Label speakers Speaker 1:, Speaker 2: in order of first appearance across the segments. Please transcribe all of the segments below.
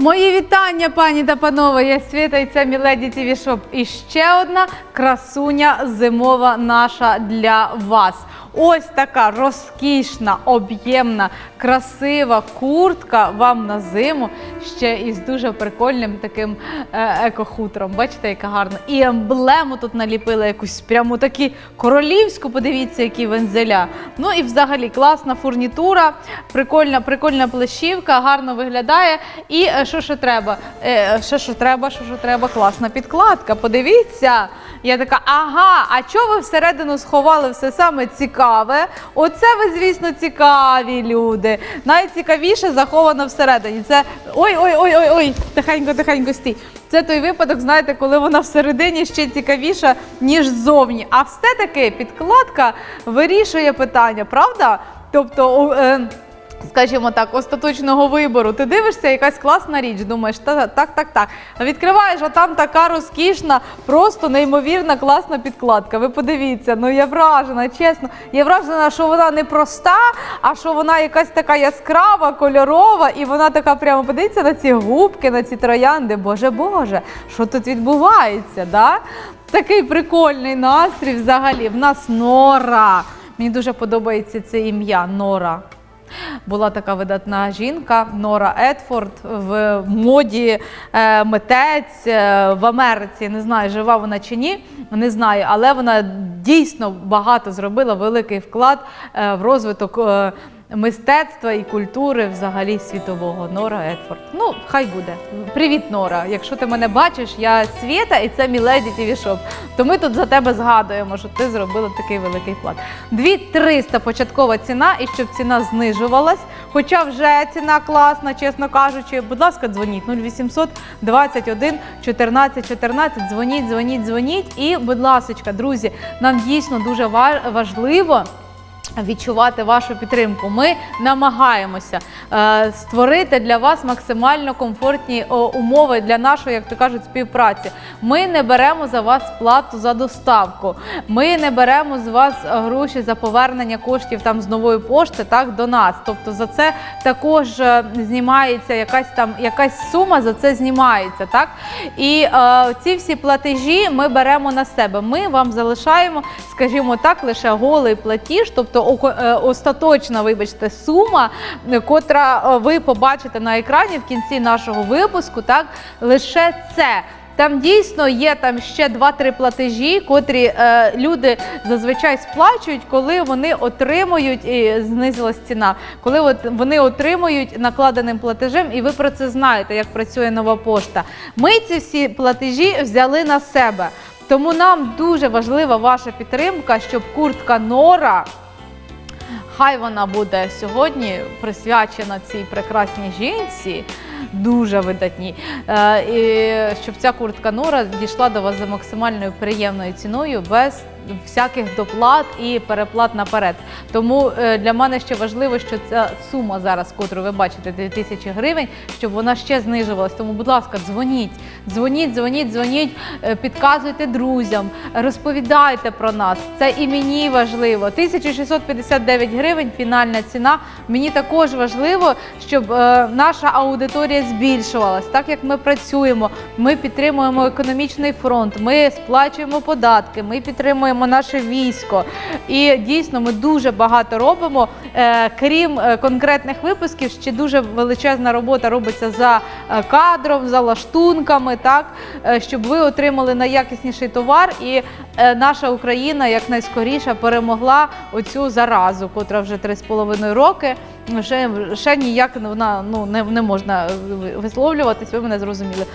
Speaker 1: Мої вітання, пані та панове. Я Світа і це Міледі Шоп. І ще одна красуня зимова наша для вас. Ось така розкішна, об'ємна, красива куртка вам на зиму ще із дуже прикольним таким е, екохутром. Бачите, яка гарна. І емблему тут наліпили якусь прямо такі королівську. Подивіться, які вензеля. Ну і взагалі класна фурнітура, прикольна, прикольна плещівка, гарно виглядає. І е, що ще треба? Е, Що що треба, що що треба? Класна підкладка. Подивіться. Я така, ага, а чого ви всередину сховали все саме цікаве? Оце ви, звісно, цікаві люди. Найцікавіше заховано всередині. Це ой, ой, ой, ой, ой, тихенько, тихенько стій. Це той випадок, знаєте, коли вона всередині ще цікавіша, ніж ззовні. А все-таки підкладка вирішує питання, правда? Тобто. Е, Скажімо так, остаточного вибору. Ти дивишся, якась класна річ, думаєш, та так, так, так. Відкриваєш, а там така розкішна, просто неймовірна класна підкладка. Ви подивіться, ну я вражена, чесно. Я вражена, що вона не проста, а що вона якась така яскрава, кольорова, і вона така прямо подивіться на ці губки, на ці троянди. Боже Боже, що тут відбувається? Да? Такий прикольний настрій взагалі. В нас Нора. Мені дуже подобається це ім'я Нора. Була така видатна жінка Нора Едфорд в моді е, митець е, в Америці. Не знаю, жива вона чи ні, не знаю, але вона дійсно багато зробила великий вклад е, в розвиток. Мистецтва і культури взагалі світового Нора Едфорд. Ну, хай буде. Привіт, Нора. Якщо ти мене бачиш, я Свєта і це Міледі ТВ Шоп. То ми тут за тебе згадуємо, що ти зробила такий великий вклад. 2300 початкова ціна, і щоб ціна знижувалась. Хоча вже ціна класна, чесно кажучи. Будь ласка, дзвоніть 0800 21 14 14. Дзвоніть, дзвоніть, дзвоніть. І, будь ласка, друзі, нам дійсно дуже ва- важливо відчувати вашу підтримку. Ми намагаємося е, створити для вас максимально комфортні о, умови для нашої, як то кажуть, співпраці. Ми не беремо за вас плату за доставку. Ми не беремо з вас е, гроші за повернення коштів там з нової пошти так до нас. Тобто за це також е, знімається якась там якась сума, за це знімається. Так і е, ці всі платежі ми беремо на себе. Ми вам залишаємо, скажімо так, лише голий платіж, тобто око- е, остаточна, вибачте, сума, е, котра е, ви побачите на екрані в кінці нашого випуску. Так лише це. Там дійсно є там ще 2-3 платежі, котрі е, люди зазвичай сплачують, коли вони отримують і знизилась ціна, коли от вони отримують накладеним платежем, і ви про це знаєте, як працює нова пошта. Ми ці всі платежі взяли на себе. Тому нам дуже важлива ваша підтримка, щоб куртка Нора. Хай вона буде сьогодні присвячена цій прекрасній жінці, дуже видатній. Е, щоб ця куртка Нора дійшла до вас за максимальною приємною ціною без всяких доплат і переплат наперед. Тому е, для мене ще важливо, що ця сума зараз, котру ви бачите, 2000 гривень, щоб вона ще знижувалась. Тому, будь ласка, дзвоніть, дзвоніть, дзвоніть, дзвоніть, е, підказуйте друзям, розповідайте про нас. Це і мені важливо. 1659 гривень фінальна ціна. Мені також важливо, щоб е, наша аудиторія збільшувалась. Так як ми працюємо, ми підтримуємо економічний фронт, ми сплачуємо податки, ми підтримуємо наше військо. І дійсно ми дуже багато робимо. Е, крім е, конкретних випусків, ще дуже величезна робота робиться за е, кадром, за лаштунками, так щоб ви отримали найякісніший товар, і наша Україна якнайскоріше перемогла оцю заразу, котра вже 3,5 роки. Ще, ще ніяк вона ну не, не можна висловлюватись. Ви мене зрозуміли.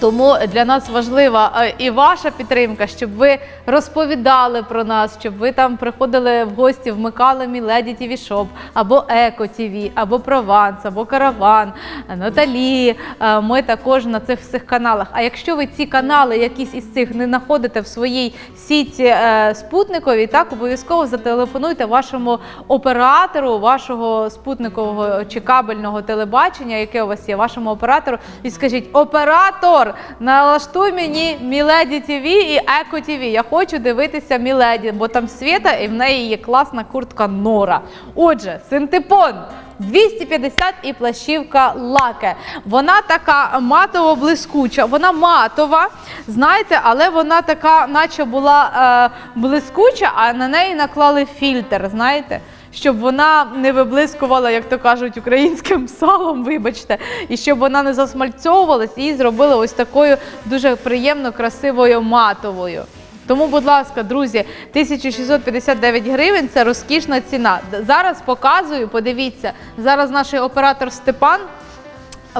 Speaker 1: Тому для нас важлива е, і ваша підтримка, щоб ви розповідали про нас, щоб ви там приходили в гості, вмикали Міледі ТВ Шоп, або Еко ТВ, або Прованс, або Караван, е, Наталі. Е, Ми також на цих всіх каналах. А якщо ви ці канали, якісь із цих не знаходите в своїй сіті спутниковій, так обов'язково зателефонуйте вашому оператору, вашого спутникового чи кабельного телебачення, яке у вас є, вашому оператору, і скажіть: оператор, Нор, налаштуй мені Міледі ТВ і Еко ТВ. Я хочу дивитися Міледі, бо там Світа і в неї є класна куртка Нора. Отже, синтепон. 250 і плащівка лаке. Вона така матово-блискуча. Вона матова, знаєте, але вона така, наче була е, блискуча, а на неї наклали фільтр, знаєте. Щоб вона не виблискувала, як то кажуть, українським салом, вибачте, і щоб вона не засмальцьовувалась, її зробили ось такою дуже приємно красивою матовою. Тому, будь ласка, друзі, 1659 гривень це розкішна ціна. Зараз показую, подивіться, зараз наш оператор Степан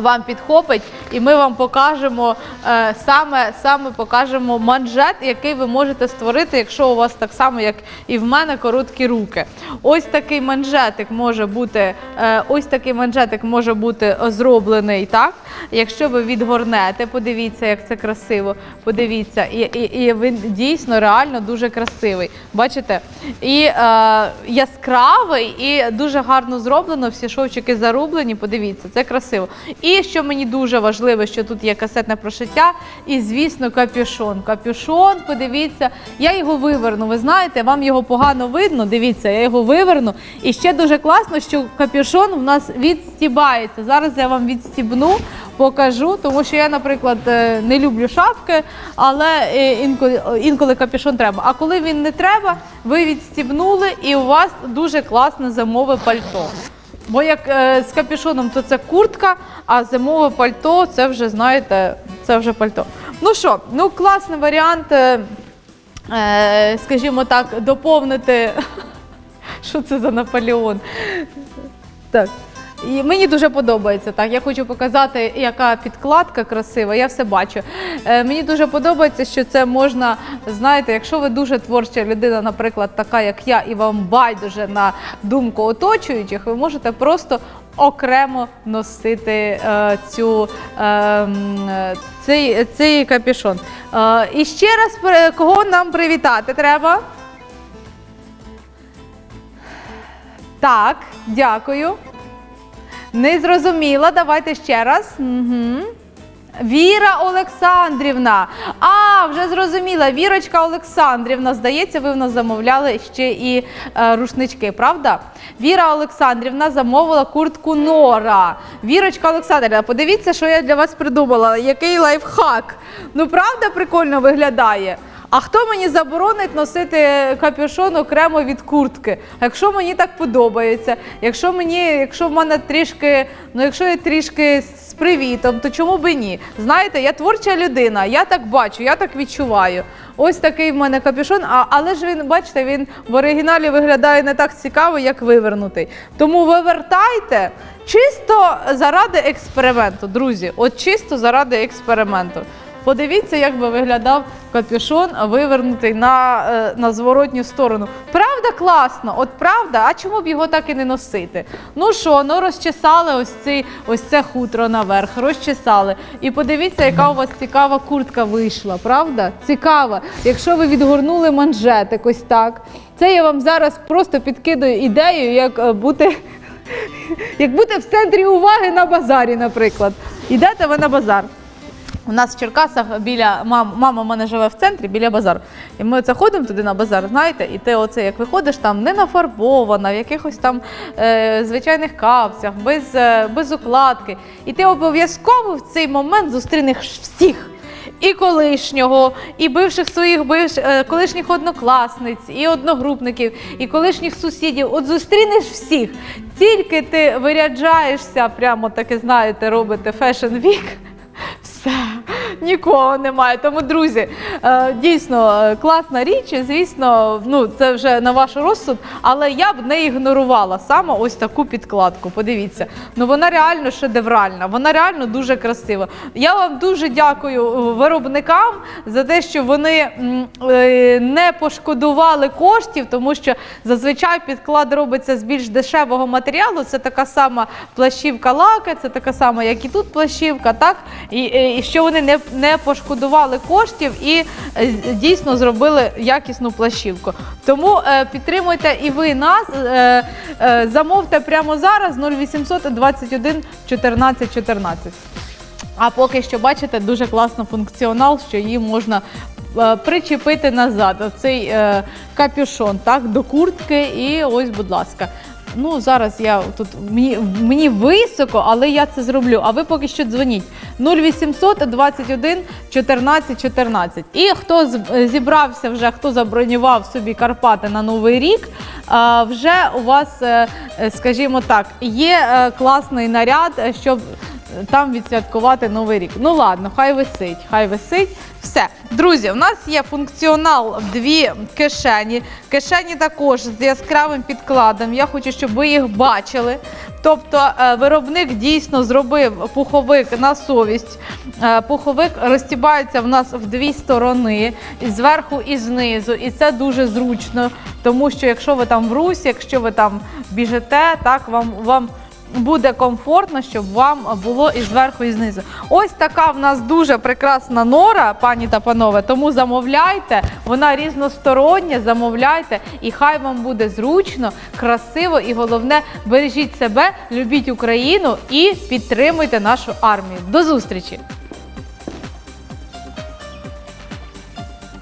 Speaker 1: вам підхопить, і ми вам покажемо е, саме, саме покажемо манжет, який ви можете створити, якщо у вас так само, як і в мене, короткі руки. Ось такий манжетик може бути, е, ось такий манжетик може бути зроблений так. Якщо ви відгорнете, подивіться, як це красиво. Подивіться, і, і, і він дійсно реально дуже красивий. Бачите? І е, яскравий, і дуже гарно зроблено. Всі шовчики зарублені. Подивіться, це красиво. Що мені дуже важливо, що тут є касетне прошиття, і звісно, капюшон. Капюшон, подивіться, я його виверну. Ви знаєте, вам його погано видно. Дивіться, я його виверну. І ще дуже класно, що капюшон в нас відстібається. Зараз я вам відстібну, покажу, тому що я, наприклад, е, не люблю шапки, але е, інколи, інколи капюшон треба. А коли він не треба, ви відстібнули, і у вас дуже класне зимове пальто. Бо як е, з капюшоном, то це куртка, а зимове пальто це вже, знаєте, це вже пальто. Ну що, ну класний варіант, е, е, скажімо так, доповнити. Що це за Наполеон? Так. І мені дуже подобається так. Я хочу показати, яка підкладка красива. Я все бачу. Е, мені дуже подобається, що це можна, знаєте, якщо ви дуже творча людина, наприклад, така як я, і вам байдуже на думку оточуючих, ви можете просто окремо носити е, цю, е, е, цей, цей капюшон. Е, і ще раз кого нам привітати треба? Так, дякую. Не зрозуміла, давайте ще раз. Угу. Віра Олександрівна. А, вже зрозуміла. Вірочка Олександрівна. Здається, ви в нас замовляли ще і е, рушнички, правда? Віра Олександрівна замовила куртку Нора. Вірочка Олександрівна, подивіться, що я для вас придумала. Який лайфхак. Ну, правда, прикольно виглядає. А хто мені заборонить носити капюшон окремо від куртки? Якщо мені так подобається, якщо мені, якщо в мене трішки, ну якщо я трішки з привітом, то чому би ні? Знаєте, я творча людина, я так бачу, я так відчуваю. Ось такий в мене капюшон, а, але ж він, бачите, він в оригіналі виглядає не так цікаво, як вивернутий. Тому вивертайте чисто заради експерименту, друзі. От чисто заради експерименту. Подивіться, як би виглядав капюшон, вивернутий на, е, на зворотню сторону. Правда, класно, от правда, а чому б його так і не носити? Ну що, ну розчесали ось, цей, ось це хутро наверх, розчесали. І подивіться, яка у вас цікава куртка вийшла, правда? Цікава. Якщо ви відгорнули манжетик ось так. Це я вам зараз просто підкидаю ідею, як е, бути як бути в центрі уваги на базарі, наприклад. Ідете ви на базар. У нас в Черкасах біля мам, мама мене живе в центрі біля базару. І ми оце ходимо туди на базар, знаєте, і ти оце як виходиш там не нафарбована, в якихось там е, звичайних капцях, без, е, без укладки. І ти обов'язково в цей момент зустрінеш всіх. І колишнього, і бивших своїх бивш, е, колишніх однокласниць, і одногрупників, і колишніх сусідів. От зустрінеш всіх. Тільки ти виряджаєшся, прямо таке, знаєте, робите Fashion Week, все, нікого немає. Тому, друзі, е, дійсно е, класна річ. і, Звісно, ну це вже на ваш розсуд, але я б не ігнорувала саме ось таку підкладку. Подивіться, ну вона реально шедевральна, вона реально дуже красива. Я вам дуже дякую е, виробникам за те, що вони не пошкодували коштів, тому що зазвичай підклад робиться з більш дешевого матеріалу. Це така сама плащівка лака, це така сама, як і тут плащівка, так і, і що вони не, не пошкодували коштів і е, дійсно зробили якісну плащівку. Тому е, підтримуйте і ви нас. Е, замовте прямо зараз 0800 21 14 14. А поки що, бачите, дуже класно функціонал, що її можна причепити назад. Цей е, капюшон так, до куртки. І ось, будь ласка. Ну, зараз я тут мені, мені високо, але я це зроблю. А ви поки що дзвоніть 0800 21 14 14. І хто зібрався вже, хто забронював собі Карпати на Новий рік, е, вже у вас, е, скажімо так, є е, класний наряд, щоб там відсвяткувати Новий рік. Ну ладно, хай висить, хай висить. Все, друзі, у нас є функціонал дві кишені. Кишені також з яскравим підкладом. Я хочу, щоб ви їх бачили. Тобто е, виробник дійсно зробив пуховик на совість. Е, Пуховик розтібається в нас в дві сторони, зверху і знизу. І це дуже зручно, тому що якщо ви там в русі, якщо ви там біжите, так вам вам буде комфортно, щоб вам було і зверху, і знизу. Ось така в нас дуже прекрасна нора, пані та панове. Тому замовляйте, вона різностороння, замовляйте, і хай вам буде зручно, красиво і головне, бережіть себе, любіть Україну і підтримуйте нашу армію. До зустрічі!